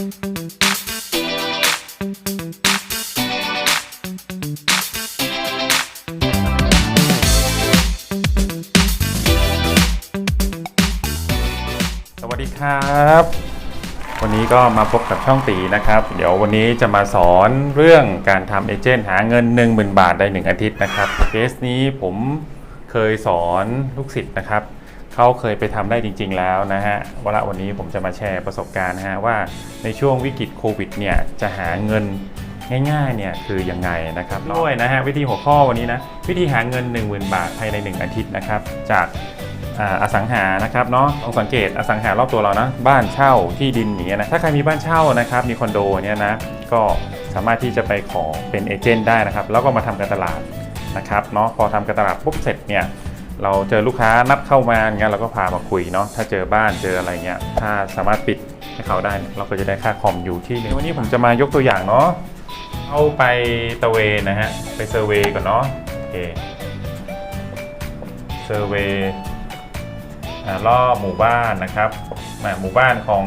สวัสดีครับ วันนี้ก็มาพบกับช่องตีนะครับ เดี๋ยววันนี้จะมาสอนเรื่องการทำเอเจนต์หาเงิน 10,000 บาทในหนึ่งอาทิตย์นะครับ เคสนี้ผมเคยสอนลูกศิษย์นะครับ เขาเคยไปทำได้จริง ๆ แล้วนะฮะวันละวันนี้ผมจะมาแชร์ประสบการณ์นะฮะว่าในช่วงวิกฤตโควิดเนี่ยจะหาเงินง่ายๆเนี่ยคือยังไงนะครับด้วยนะฮะวิธีหัวข้อวันนี้นะวิธีหาเงิน 10,000 บาทภายใน 1 อาทิตย์นะครับจากอสังหานะครับเนาะลองสังเกตอสังหารอบตัวเรานะบ้านเช่าที่ดินอย่างเงี้ยนะถ้าใครมีบ้านเช่านะครับมีคอนโดเนี่ยนะก็สามารถที่จะไปขอเป็นเอเจนต์ได้นะครับแล้วก็มาทำการตลาดนะครับเนาะพอทำการตลาดปุ๊บเสร็จเนี่ย เราเจอลูกค้านัดเข้ามาเงี้ยเราก็พามาคุยเนาะถ้าเจอบ้านเจออะไรเงี้ยถ้าสามารถปิดให้เขาได้ เราก็จะได้ค่าคอมอยู่ที่หนึงวันนี้ผมจะมายกตัวอย่างเนาะเอาไปตะเวนนะฮะไปเซอร์เวย์ก่อนเนาะโอเคเซอร์เวย์อ่ารอบหมู่บ้านนะครับอ่าหมู่บ้านของ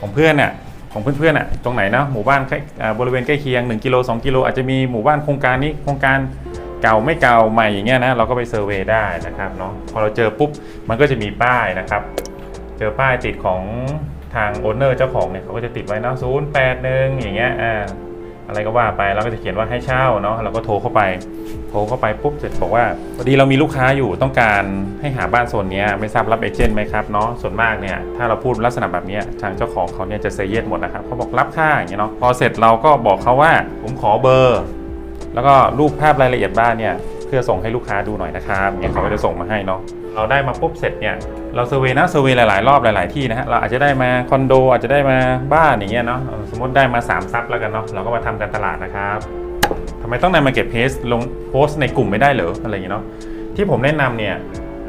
ของเพื่อนเนี่ยของเพื่อนๆน่ะตรงไหนนะหมู่บ้านใกล้อ่าบริเวณใกล้เคียง 1กิโล2กิโลอาจจะมีหมู่บ้านโครงการนี้โครงการ เก่าไม่เก่าใหม่อย่างเงี้ยนะเราก็ไปเซอร์เวยได้นะครับเนาะพอเราเจอปุ๊บมันก็จะมีป้ายนะครับ เจอป้ายติดของทางโอนเนอร์เจ้าของเนี่ยเขาก็จะติดไว้นะศูนย์แปดหนึ่งอย่างเงี้ยอ่าอะไรก็ว่าไปแล้วก็จะเขียนว่าให้เช่าเนาะเราก็โทรเข้าไป โทรเข้าไปปุ๊บเสร็จบอกว่าพอดีเรามีลูกค้าอยู่ต้องการให้หาบ้านโซนนี้ไม่ทราบรับเอเจนต์ไหมครับเนาะส่วนมากเนี่ยถ้าเราพูดลักษณะแบบนี้ทางเจ้าของเขาเนี่ยจะเซเยสหมดนะครับเขาบอกรับค่าอย่างเงี้ยเนาะพอเสร็จเราก็บอกเขาว่าผมขอเบอร์ แล้วก็รูปภาพรายละเอียดบ้านเนี่ยเพื่อส่งให้ลูกค้าดูหน่อยนะครับเนี่ยเขาก็จะส่งมาให้เนาะเราได้มาปุ๊บเสร็จเนี่ยเราเซอร์เวย์นะเซอร์เวย์หลาย ๆ รอบหลาย ๆ ที่นะฮะเราอาจจะได้มาคอนโดอาจจะได้มาบ้านอย่างเงี้ยเนาะสมมติได้มา3ซับแล้วกันเนาะเราก็มาทำการตลาดนะครับทำไมต้องในมาเก็ตเพจลงโพสในกลุ่มไม่ได้เหรออะไรอย่างเงี้ยเนาะที่ผมแนะนำเนี่ย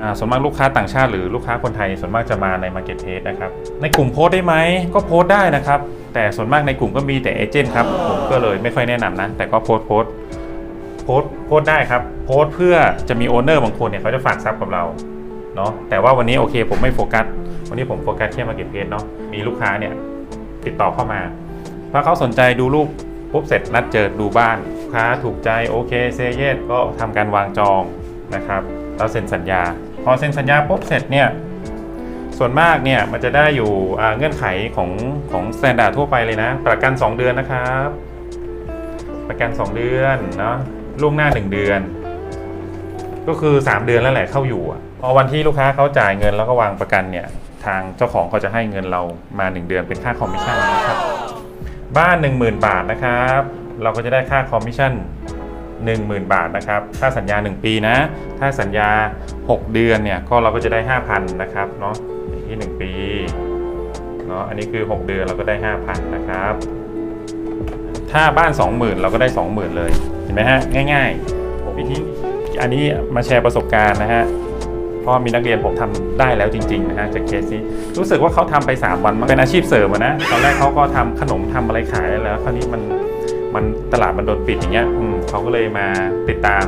อ่าส่วนมากลูกค้าต่างชาติหรือลูกค้าคนไทยส่วนมากจะมาในมาเก็ตเพจนะครับในกลุ่มโพสได้ไหมก็โพสได้นะครับ แต่ส่วนมากในกลุ่มก็มีแต่เอเจนต์ครับผมก็เลยไม่ค่อยแนะนำนะแต่ก็โพสโพส โพสโพสได้ครับ โพสเพื่อจะมีโอนเนอร์บางคนเนี่ยเขาจะฝากซับกับเราเนาะแต่ว่าวันนี้โอเคผมไม่โฟกัส วันนี้ผมโฟกัสแค่มาเก็ตเพจเนาะมีลูกค้าเนี่ยติดต่อเข้ามาถ้าเขาสนใจดูรูปปุ๊บเสร็จนัดเจอดูบ้านลูกค้าถูกใจโอเคเซเยสก็ทำการวางจองนะครับแล้วเซ็นสัญญา พอเซ็นสัญญาปุ๊บเสร็จเนี่ยส่วนมากเนี่ยมันจะได้อยู่เงื่อนไขของของสแตนดาร์ดทั่วไปเลยนะ ประกัน 2 เดือนนะครับ ประกัน 2 เดือนเนาะ ล่วงหน้า 1 เดือน ก็คือ 3 เดือนแล้วแหละเข้าอยู่อะพอวันที่ลูกค้าเขาจ่ายเงินแล้วก็วางประกันเนี่ย ทางเจ้าของเขาจะให้เงินเรามา 1 เดือนเป็นค่าคอมมิชชั่นนะครับ บ้าน 10,000 บาทนะครับ เราก็จะได้ค่าคอมมิชชั่น10,000 บาทนะครับ ถ้าสัญญา 1 ปีนะ ถ้าสัญญา 6 เดือนเนี่ยก็เราก็จะได้ 5,000 นะครับเนาะอย่างที่ 1 ปีเนาะอันนี้คือ 6 เดือนเราก็ได้ 5,000 นะครับ ถ้าบ้าน 20,000 เราก็ได้ 20,000 เลย เห็นไหมฮะ ง่ายๆวิธีอันนี้มาแชร์ประสบการณ์นะฮะเพราะมีนักเรียนผมทำได้แล้วจริงๆนะฮะจากเคสนี้รู้สึกว่าเขาทำไป 3 วันมันเป็นอาชีพเสริมนะตอนแรกเขาก็ทำขนมทำอะไรขายแล้วคราวนี้มันมันตลาดมันโดนปิดอย่างเงี้ยเขาก็เลยมาติดตาม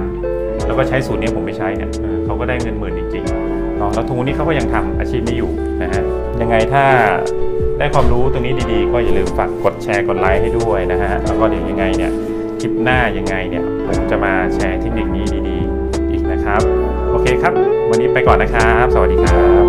แล้วก็ใช้สูตรนี้ผมไปใช้เนี่ยเขาก็ได้เงินหมื่นจริงๆแล้วทุกวันนี้เขาก็ยังทำอาชีพนี้อยู่นะฮะยังไงถ้า ได้ความรู้ตรงนี้ดีๆ ก็อย่าลืมฝากกดแชร์กดไลค์ให้ด้วยนะฮะแล้วก็เดี๋ยวยังไงเนี่ยคลิปหน้ายังไงเนี่ยผมจะมาแชร์เทคนิคนี้ดีๆ อีกนะครับ โอเคครับ วันนี้ไปก่อนนะครับ สวัสดีครับ